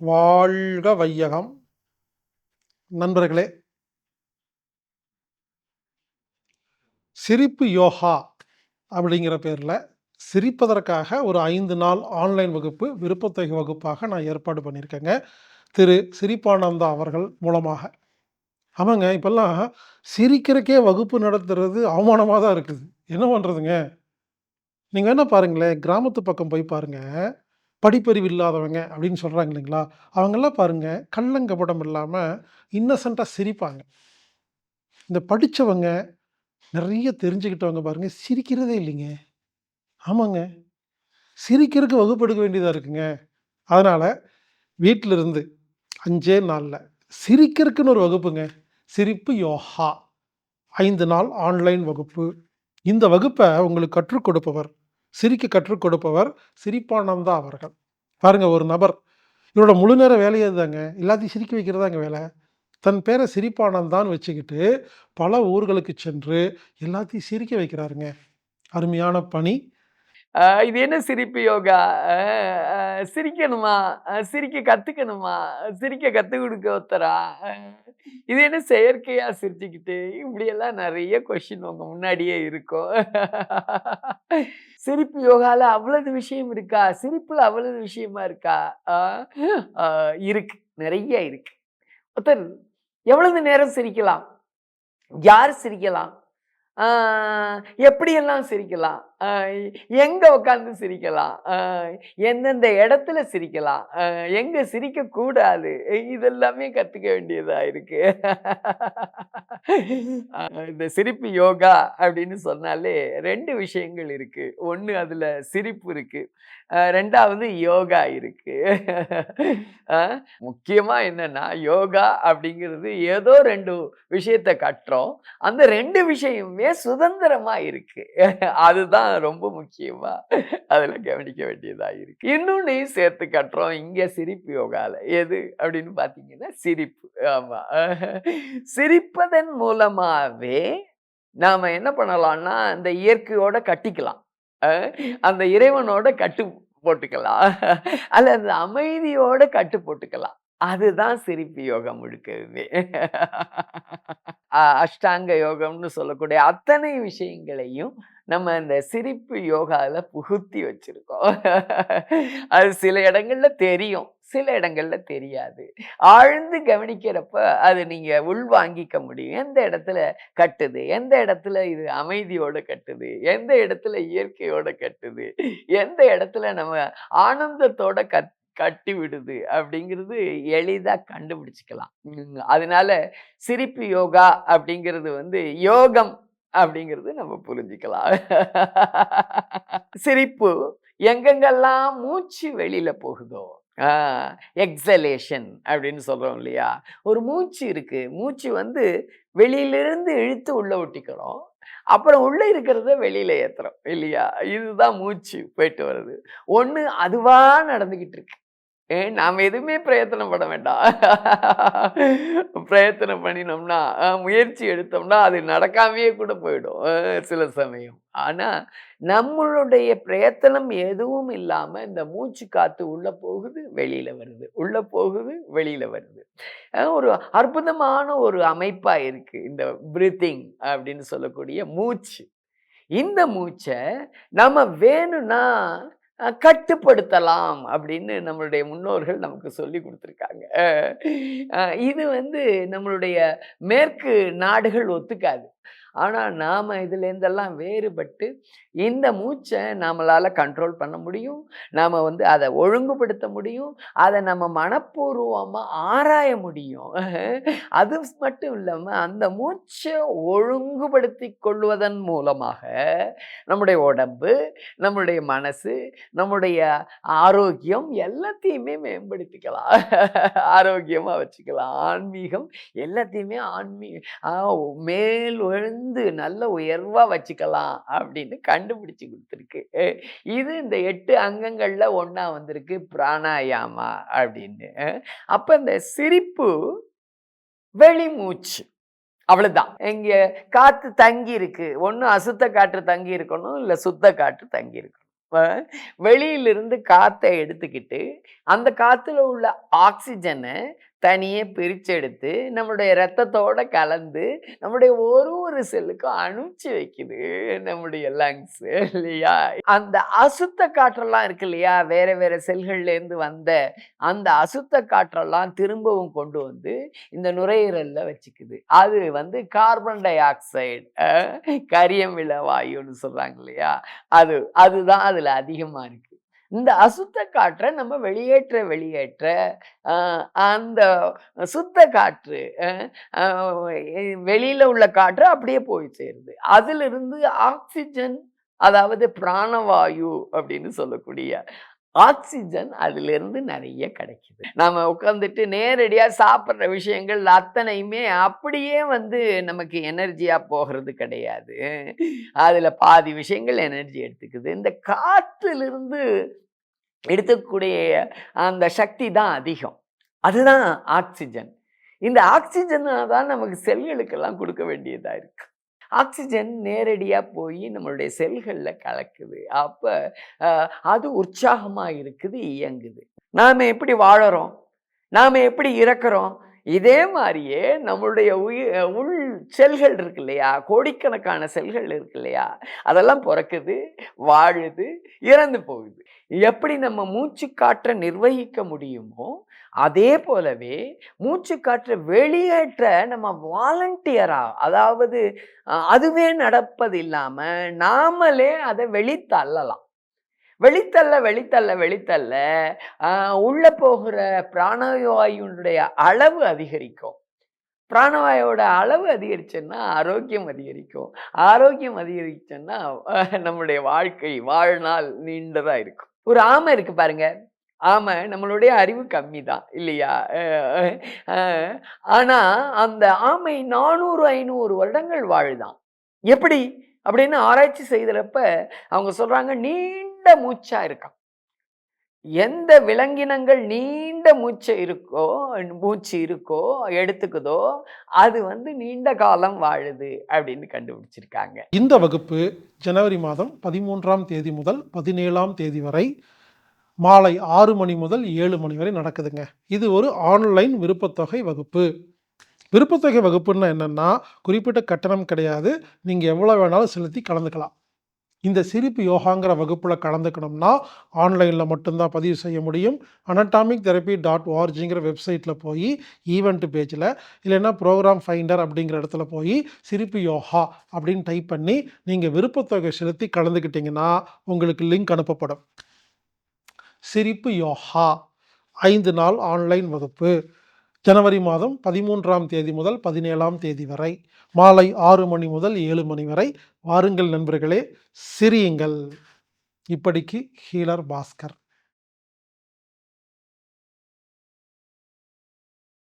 வாழ்க வையகம். நண்பர்களே சிரிப்பு யோகா அப்படிங்கிற பேரில் சிரிப்பதற்காக ஒரு ஐந்து நாள் ஆன்லைன் வகுப்பு விருப்பத்தொகை வகுப்பாக நான் ஏற்பாடு பண்ணியிருக்கேங்க. திரு. சிரிப்பானந்தா அவர்கள் மூலமாக. ஆமாங்க இப்போல்லாம் சிரிக்கிறக்கே வகுப்பு நடத்துறது அவமானமாக தான் இருக்குது. என்ன பண்ணுறதுங்க நீங்கள் என்ன பாருங்களேன் கிராமத்து பக்கம் போய் பாருங்கள் படிப்பறிவு இல்லாதவங்க அப்படின்னு சொல்கிறாங்க இல்லைங்களா? அவங்கெல்லாம் பாருங்கள் கள்ளங்கபடம் இல்லாமல் இன்னசென்ட்டாக சிரிப்பாங்க. இந்த படித்தவங்க நிறைய தெரிஞ்சுக்கிட்டவங்க பாருங்கள் சிரிக்கிறதே இல்லைங்க. ஆமாங்க. சிரிக்கிறதுக்கு வகுப்பெடுக்க வேண்டியதாக இருக்குங்க. அதனால் வீட்டில் இருந்து அஞ்சே நாளில் சிரிக்கிறதுக்குன்னு ஒரு வகுப்புங்க. சிரிப்பு யோகா. ஐந்து நாள் ஆன்லைன் வகுப்பு. இந்த வகுப்பை உங்களுக்கு கற்றுக் கொடுப்பவர் சிரிக்க கற்றுக் கொடுப்பவர் சிரிப்பானந்தா அவர்கள். பாருங்க ஒரு நபர் இவரோட முழு நேர வேலையே தாங்க எல்லாத்தையும் சிரிக்க வைக்கிறதாங்க வேலை. தன் பேரை சிரிப்பானந்தான்னு வச்சுக்கிட்டு பல ஊர்களுக்கு சென்று எல்லாத்தையும் சிரிக்க வைக்கிறாருங்க. அருமையான பணி இது என்ன சிரிப்பு யோகா? சிரிக்கணுமா? சிரிக்க கத்துக்கணுமா? சிரிக்க கத்து கொடுக்க ஒருத்தரா? இது என்ன செயற்கையா சிரிச்சுக்கிட்டு? இப்படியெல்லாம் நிறைய கொஷின் உங்க முன்னாடியே இருக்கும். சிரிப்பு யோகால அவ்வளவு விஷயம் இருக்கா? சிரிப்புல அவ்வளவு விஷயமா இருக்கா? ஆஹ் இருக்கு. நிறைய இருக்கு. ஒருத்தர் எவ்வளவு நேரம் சிரிக்கலாம்? யார் சிரிக்கலாம்? ஆஹ் எப்படியெல்லாம் சிரிக்கலாம்? எங்க உட்காந்து சிரிக்கலாம்? ஆஹ் எந்தெந்த இடத்துல சிரிக்கலாம்? எங்கே எங்க சிரிக்க கூடாது? இதெல்லாமே கத்துக்க வேண்டியதா இருக்கு. இந்த சிரிப்பு யோகா அப்படின்னு சொன்னாலே ரெண்டு விஷயங்கள் இருக்கு. ஒண்ணு அதுல சிரிப்பு இருக்கு. ரெண்டாவது யோகா இருக்கு. முக்கியமாக முக்கியமா என்னன்னா யோகா அப்படிங்கிறது ஏதோ ரெண்டு விஷயத்தை கட்டுறோம் அந்த ரெண்டு விஷயமுமே சுதந்திரமா இருக்கு. அதுதான் ரொம்ப முக்கியமா அதுல கவனிக்க வேண்டியதா இருக்கு. இன்னொன்னையும் சேர்த்து கட்டுறோம். இங்க சிரிப்பு யோகால. எது அப்படின்னு பாத்தீங்கன்னா சிரிப்பு. ஆமாம் சிரிப்பதன் மூலமாவே நாம என்ன பண்ணலாம்னா அந்த இயற்கையோட கட்டிக்கலாம். அந்த இறைவனோட கட்டு போட்டுக்கலாம். அல்ல அந்த அமைதியோட கட்டு போட்டுக்கலாம். அதுதான் சிரிப்பு யோகம் முழுக்கவே. அஷ்டாங்க யோகம்னு சொல்லக்கூடிய அத்தனை விஷயங்களையும் நம்ம இந்த சிரிப்பு யோகாவில் புகுத்தி வச்சுருக்கோம். அது சில இடங்களில் தெரியும் சில இடங்களில் தெரியாது. ஆழ்ந்து கவனிக்கிறப்ப அது நீங்கள் உள்வாங்கிக்க முடியும். எந்த இடத்துல கட்டுது? எந்த இடத்துல இது அமைதியோடு கட்டுது? எந்த இடத்துல இயற்கையோடு கட்டுது? எந்த இடத்துல நம்ம ஆனந்தத்தோட கத் கட்டி விடுது? அப்படிங்கிறது எளிதாக கண்டுபிடிச்சிக்கலாம். அதனால சிரிப்பு யோகா அப்படிங்கிறது வந்து யோகம் அப்படிங்கிறது நம்ம புரிஞ்சுக்கலாம். சிரிப்பு எங்கெங்கெல்லாம் மூச்சு வெளியில போகுதோ எக்ஸலேஷன் அப்படின்னு சொல்றோம் இல்லையா? ஒரு மூச்சு இருக்கு. மூச்சு வந்து வெளியிலிருந்து இழுத்து உள்ள ஒட்டிக்கிறோம். அப்புறம் உள்ள இருக்கிறத வெளியில ஏத்துறோம் இல்லையா? இதுதான் மூச்சு போயிட்டு வருது. ஒண்ணு அதுவா நடந்துகிட்டு இருக்கு. ஏ, நாம எதுவுமே பிரயத்தனம் பட வேண்டாம். பிரயத்தனம் பண்ணினோம்னா முயற்சி எடுத்தோம்னா அது நடக்காமையே கூட போயிடும் சில சமயம். ஆனா நம்மளுடைய பிரயத்தனம் எதுவும் இல்லாமல் இந்த மூச்சு காற்று உள்ளே போகுது வெளியில வருது. உள்ளே போகுது வெளியில வருது. ஒரு அற்புதமான ஒரு அமைப்பா இருக்கு இந்த பிரீத்திங் அப்படின்னு சொல்லக்கூடிய மூச்சு. இந்த மூச்சை நம்ம வேணும்னா கட்டுப்படுத்தலாம் அப்படின்னு நம்மளுடைய முன்னோர்கள் நமக்கு சொல்லி கொடுத்துருக்காங்க. இது வந்து நம்மளுடைய மேற்கு நாடுகள் ஒத்துக்காது. ஆனால் நாம் இதுலேருந்தெல்லாம் வேறுபட்டு இந்த மூச்சை நம்மளால் கண்ட்ரோல் பண்ண முடியும். நாம் வந்து அதை ஒழுங்குபடுத்த முடியும். அதை நம்ம மனப்பூர்வமாக ஆராய முடியும். அது மட்டும் இல்லாமல் அந்த மூச்சை ஒழுங்குபடுத்தி கொள்வதன் மூலமாக நம்முடைய உடம்பு நம்முடைய மனசு நம்முடைய ஆரோக்கியம் எல்லாத்தையுமே மேம்படுத்திக்கலாம். ஆரோக்கியமாக வச்சுக்கலாம். ஆன்மீகம் எல்லாத்தையுமே ஆன்மீ ஆ, மேல் எழுந்து நல்ல உயர்வா வச்சுக்கலாம் அப்படின்னு கண்டுபிடிச்சு கொடுத்துருக்கு. இது இந்த எட்டு அங்கங்கள்ல ஒன்றா வந்திருக்கு பிராணாயாமா அப்படின்னு. அப்போ அப்ப இந்த சிரிப்பு வெளிமூச்சு அவ்வளவுதான். இங்க காற்று தங்கி இருக்கு. ஒண்ணு அசுத்த காற்று தங்கி இருக்கணும் இல்ல சுத்த காற்று தங்கி இருக்கணும். வெளியிலிருந்து காற்றை எடுத்துக்கிட்டு அந்த காற்றுல உள்ள ஆக்சிஜனை தனியே பிரிச்செடுத்து நம்மளுடைய ரத்தத்தோட கலந்து நம்முடைய ஒரு ஒரு செல்லுக்கும் அனுப்பிச்சு வைக்குது நம்முடைய லங்ஸ் இல்லையா? அந்த அசுத்த காற்றெல்லாம் இருக்கு இல்லையா? வேற வேற செல்கள்ல இருந்து வந்த அந்த அசுத்த காற்றெல்லாம் திரும்பவும் கொண்டு வந்து இந்த நுரையீரல்ல வச்சுக்குது. அது வந்து கார்பன் டை ஆக்சைடு கரியமில வாயுன்னு சொல்றாங்க இல்லையா? அது அதுதான் அதுல அதிகமா இருக்கு. இந்த அசுத்த காற்றை நம்ம வெளியேற்ற வெளியேற்ற அந்த சுத்த காற்று வெளியில் உள்ள காற்று அப்படியே போய் சேருது. அதிலிருந்து ஆக்சிஜன் அதாவது பிராணவாயு அப்படின்னு சொல்லக்கூடிய ஆக்சிஜன் அதிலிருந்து நிறைய கிடைக்குது. நம்ம உட்காந்துட்டு நேரடியாக சாப்பிட்ற விஷயங்கள் அத்தனையுமே அப்படியே வந்து நமக்கு எனர்ஜியாக போகிறது கிடையாது. அதில் பாதி விஷயங்கள் எனர்ஜி எடுத்துக்குது. இந்த காற்றிலிருந்து எடுத்துக்கூடிய அந்த சக்தி தான் அதிகம். அதுதான் ஆக்சிஜன். இந்த ஆக்சிஜன் தான் நமக்கு செல்களுக்கெல்லாம் கொடுக்க வேண்டியதாக இருக்குது ஆக்சிஜன் நேரடியாக போய் நம்மளுடைய செல்களில் கலக்குது. அப்போ அது உற்சாகமாக இருக்குது இயங்குது. நாம் எப்படி வாழறோம்? நாம் எப்படி இறக்குறோம்? இதே மாதிரியே நம்மளுடைய உயிர் உள் செல்கள் இருக்கு இல்லையா? கோடிக்கணக்கான செல்கள் இருக்கு இல்லையா? அதெல்லாம் பிறக்குது வாழுது இறந்து போகுது. எப்படி நம்ம மூச்சு காற்றை நிர்வகிக்க முடியுமோ அதே போலவே மூச்சு காற்றை வெளியேற்ற நம்ம வாலண்டியரா அதாவது அஹ், அதுவே நடப்பது இல்லாம நாமளே அதை வெளித்தள்ளலாம். வெளித்தள்ள வெளித்தள்ள வெளித்தள்ள ஆஹ், உள்ள போகிற பிராணவாயுனுடைய அளவு அதிகரிக்கும். பிராணவாயோட அளவு அதிகரிச்சுன்னா ஆரோக்கியம் அதிகரிக்கும். ஆரோக்கியம் அதிகரிச்சுன்னா நம்முடைய வாழ்க்கை வாழ்நாள் நீண்டதா இருக்கும். ஒரு ஆமை இருக்கு பாருங்க. ஆமை நம்மளுடைய அறிவு கம்மி தான் இல்லையா ஆனால் அந்த ஆமை நானூறு ஐநூறு வருடங்கள் வாழுதான். எப்படி? அப்படின்னு ஆராய்ச்சி செய்கிறப்ப அவங்க சொல்கிறாங்க நீண்ட மூச்சாக இருக்கான். எந்த விலங்கினங்கள் நீண்ட மூச்சை இருக்கோ மூச்சு இருக்கோ எடுத்துக்குதோ அது வந்து நீண்ட காலம் வாழுது அப்படின்னு கண்டுபிடிச்சிருக்காங்க. இந்த வகுப்பு ஜனவரி மாதம் பதிமூன்றாம் தேதி முதல் பதினேழாம் தேதி வரை மாலை ஆறு மணி முதல் ஏழு மணி வரை நடக்குதுங்க. இது ஒரு ஆன்லைன் விருப்பத்தொகை வகுப்பு. விருப்பத்தொகை வகுப்புன்னா என்னென்னா குறிப்பிட்ட கட்டணம் கிடையாது. நீங்கள் எவ்வளோ வேணாலும் செலுத்தி கலந்துக்கலாம். இந்த சிரிப்பு யோகாங்கிற வகுப்பில் கலந்துக்கணும்னா ஆன்லைனில் மட்டும்தான் பதிவு செய்ய முடியும். அனட்டாமிக் தெரப்பி டாட் ஓஆர்ஜிங்கிற வெப்சைட்டில் போய் ஈவெண்ட் பேஜில் இல்லைன்னா ப்ரோக்ராம் ஃபைண்டர் அப்படிங்கிற இடத்துல போய் சிரிப்பு யோகா அப்படின்னு டைப் பண்ணி நீங்கள் விருப்பத்தொகை செலுத்தி கலந்துக்கிட்டிங்கன்னா உங்களுக்கு லிங்க் அனுப்பப்படும். சிரிப்பு யோகா. ஐந்து நாள் ஆன்லைன் வகுப்பு. ஜனவரி மாதம் பதிமூன்றாம் தேதி முதல் பதினேழாம் தேதி வரை. மாலை ஆறு மணி முதல் ஏழு மணி வரை. வாருங்கள் நண்பர்களே சிரியுங்கள். இப்படிக்கு ஹீலர் பாஸ்கர்.